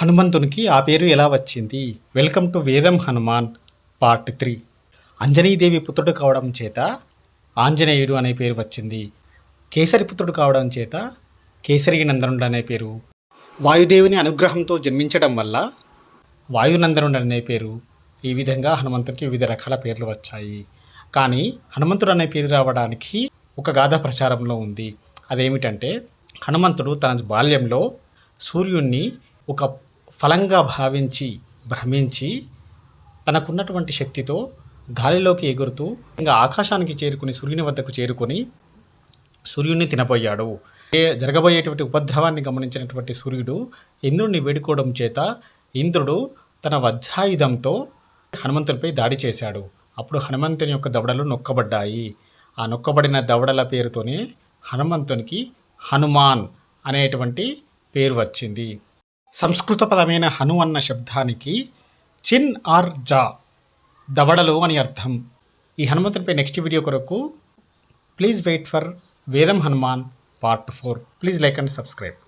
హనుమంతునికి ఆ పేరు ఎలా వచ్చింది? వెల్కమ్ టు వేదం హనుమాన్ పార్ట్ త్రీ అంజనీదేవి పుత్రుడు కావడం చేత ఆంజనేయుడు అనే పేరు వచ్చింది. కేసరి పుత్రుడు కావడం చేత కేసరి నందనుడు అనే పేరు. వాయుదేవుని అనుగ్రహంతో జన్మించడం వల్ల వాయునందనుడు అనే పేరు. ఈ విధంగా హనుమంతునికి వివిధ రకాల పేర్లు వచ్చాయి. కానీ హనుమంతుడు అనే పేరు రావడానికి ఒక గాథ ప్రచారంలో ఉంది. అదేమిటంటే హనుమంతుడు తన బాల్యంలో సూర్యుణ్ణి ఒక ఫలంగా భావించి భ్రమించి తనకున్నటువంటి శక్తితో గాలిలోకి ఎగురుతూ ఇంకా ఆకాశానికి చేరుకుని సూర్యుని వద్దకు చేరుకొని సూర్యుడిని తినబోయాడు. జరగబోయేటువంటి ఉపద్రవాన్ని గమనించినటువంటి సూర్యుడు ఇంద్రుడిని వేడుకోవడం చేత ఇంద్రుడు తన వజ్రాయుధంతో హనుమంతునిపై దాడి చేశాడు. అప్పుడు హనుమంతుని యొక్క దవడలు నొక్కబడ్డాయి. ఆ నొక్కబడిన దవడల పేరుతోనే హనుమంతునికి హనుమాన్ అనేటువంటి పేరు వచ్చింది. సంస్కృత పదమైన హను అన్న శబ్దానికి చిన్ ఆర్ జా దవడలు అని అర్థం. ఈ హనుమంతునిపై నెక్స్ట్ వీడియో కొరకు please wait for Vedam Hanuman part four please like and subscribe